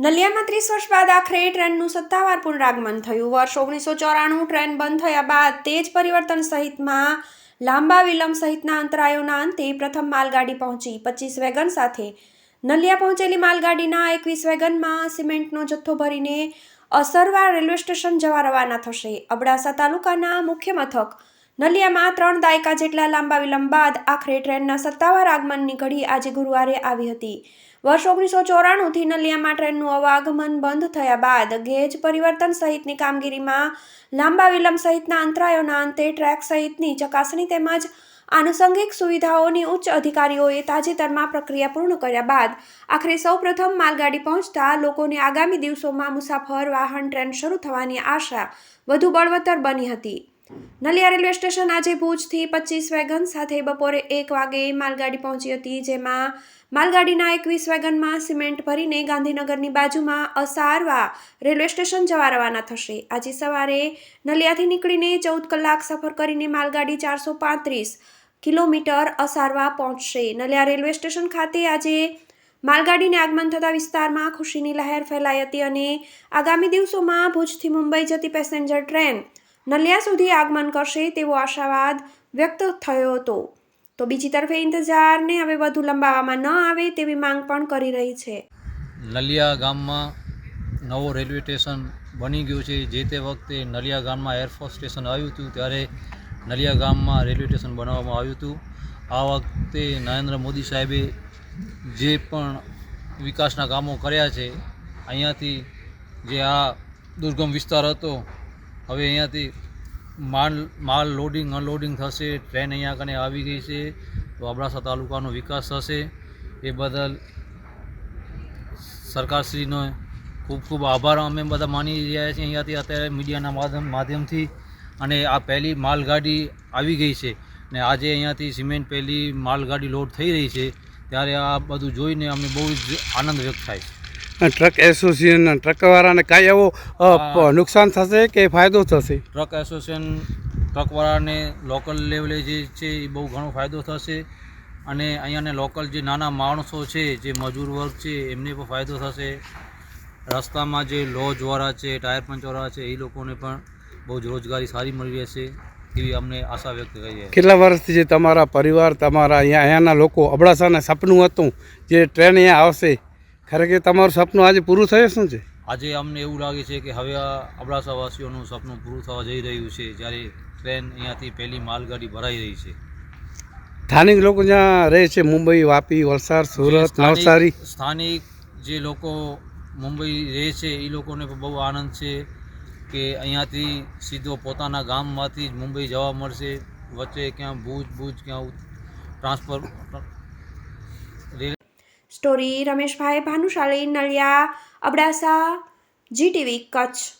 નલિયામાં ત્રીસ વર્ષ બાદ આખરે ટ્રેનનું સત્તાવાર પુનરાગમન થયું. વર્ષ ઓગણીસો ચોરાણું ટ્રેન બંધ થયા બાદ તેજ પરિવર્તન સહિતમાં લાંબા વિલંબ સહિતના અંતરાયોના અંતે પ્રથમ માલગાડી પહોંચી. પચીસ વેગન સાથે નલિયા પહોંચેલી માલગાડીના એકવીસ વેગનમાં સિમેન્ટનો જથ્થો ભરીને અસરવા રેલવે સ્ટેશન જવા રવાના થશે. અબડાસા તાલુકાના મુખ્ય મથક નલિયામાં ત્રણ દાયકા જેટલા લાંબા વિલંબ બાદ આખરે ટ્રેનના સત્તાવાર આગમનની ઘડી આજે ગુરુવારે આવી હતી. વર્ષ ઓગણીસો ચોરાણુંથી નલિયામાં ટ્રેનનું અવાગમન બંધ થયા બાદ ગેજ પરિવર્તન સહિતની કામગીરીમાં લાંબા વિલંબ સહિતના અંતરાયોના અંતે ટ્રેક સહિતની ચકાસણી તેમજ આનુષંગિક સુવિધાઓની ઉચ્ચ અધિકારીઓએ તાજેતરમાં પ્રક્રિયા પૂર્ણ કર્યા બાદ આખરે સૌપ્રથમ માલગાડી પહોંચતા લોકોને આગામી દિવસોમાં મુસાફર વાહન ટ્રેન શરૂ થવાની આશા વધુ બળવત્તર બની હતી. નલિયા રેલવે સ્ટેશન આજે ભુજથી પચીસ વેગન સાથે બપોરે એક વાગે માલગાડી પહોંચી હતી, જેમાં માલગાડીના એકવીસ વેગનમાં સિમેન્ટ ભરીને ગાંધીનગરની બાજુમાં અસારવા રેલવે સ્ટેશન જવા રવાના થશે. આજે સવારે નલિયાથી નીકળીને ચૌદ કલાક સફર કરીને માલગાડી ચારસો પાંત્રીસ કિલોમીટર અસારવા પહોંચશે. નલિયા રેલવે સ્ટેશન ખાતે આજે માલગાડીને આગમન થતા વિસ્તારમાં ખુશીની લહેર ફેલાઈ હતી અને આગામી દિવસોમાં ભુજથી મુંબઈ જતી પેસેન્જર ટ્રેન નલિયા સુધી આગમન કરશે તેવો આશાવાદ વ્યક્ત થયો હતો. તો બીજી તરફે ઇંતજારને હવે વધુ લંબાવવામાં ન આવે તેવી માંગ પણ કરી રહી છે. નલિયા ગામમાં નવો રેલવે સ્ટેશન બની ગયું છે. જે તે વખતે નલિયા ગામમાં એરફોર્સ સ્ટેશન આવ્યું હતું, ત્યારે નલિયા ગામમાં રેલવે સ્ટેશન બનાવવામાં આવ્યું હતું. આ વખતે નરેન્દ્ર મોદી સાહેબે જે પણ વિકાસના કામો કર્યા છે, અહીંયાથી જે આ દુર્ગમ વિસ્તાર હતો હવે અહીંયાથી માલ માલ લોડિંગ અનલોડિંગ થશે ટ્રેન અહીંયા કને આવી ગઈ છે તો અબડાસા તાલુકાનો વિકાસ થશે. એ બદલ સરકારશ્રીનો ખૂબ ખૂબ આભાર. અમે બધા માની રહ્યા છીએ અહીંયાથી અત્યારે મીડિયાના માધ્યમ, માધ્યમથી. અને આ પહેલી માલગાડી આવી ગઈ છે ને આજે અહીંયાથી સિમેન્ટ પહેલી માલગાડી લોડ થઈ રહી છે. ત્યારે આ બધું જોઈને અમને બહુ જ આનંદ વ્યક્ત થાય છે. ટ્રક એસોસિએશન ટ્રકવાળાને કાંઈ એવો નુકસાન થશે કે ફાયદો થશે? ટ્રક એસોસિએશન ટ્રકવાળાને લોકલ લેવલે જે છે એ બહુ ઘણો ફાયદો થશે અને અહીંયાને લોકલ જે નાના માણસો છે જે મજૂર વર્ગ છે એમને પણ ફાયદો થશે. રસ્તામાં જે લોજવાળા છે ટાયર પંચવાળા છે એ લોકોને પણ બહુ જ રોજગારી સારી મળી રહેશે એવી અમને આશા વ્યક્ત કરી કેટલા વર્ષથી જે તમારા પરિવાર તમારા અહીંયા અહીંયાના લોકો અબડાસાના સપનું હતું જે ટ્રેન અહીંયા આવશે ખરેખર તમારું સપનું આજે પૂરું થયું શું છે? આજે અમને એવું લાગે છે કે હવે આ અબડાસાવાસીઓનું સપનું પૂરું થવા જઈ રહ્યું છે જ્યારે ટ્રેન અહીંયાથી પહેલી માલગાડી ભરાઈ રહી છે. સ્થાનિક લોકો જ્યાં રહે છે મુંબઈ વાપી વલસાડ સુરત નવસારી. સ્થાનિક જે લોકો મુંબઈ રહે છે એ લોકોને બહુ આનંદ છે કે અહીંયાથી સીધો પોતાના ગામમાંથી જ મુંબઈ જવા મળશે. વચ્ચે ક્યાં ભૂજ ભૂજ ક્યાં transfer story Rameshbhai Bhanushali Naliya Abdasa GTV Kutch.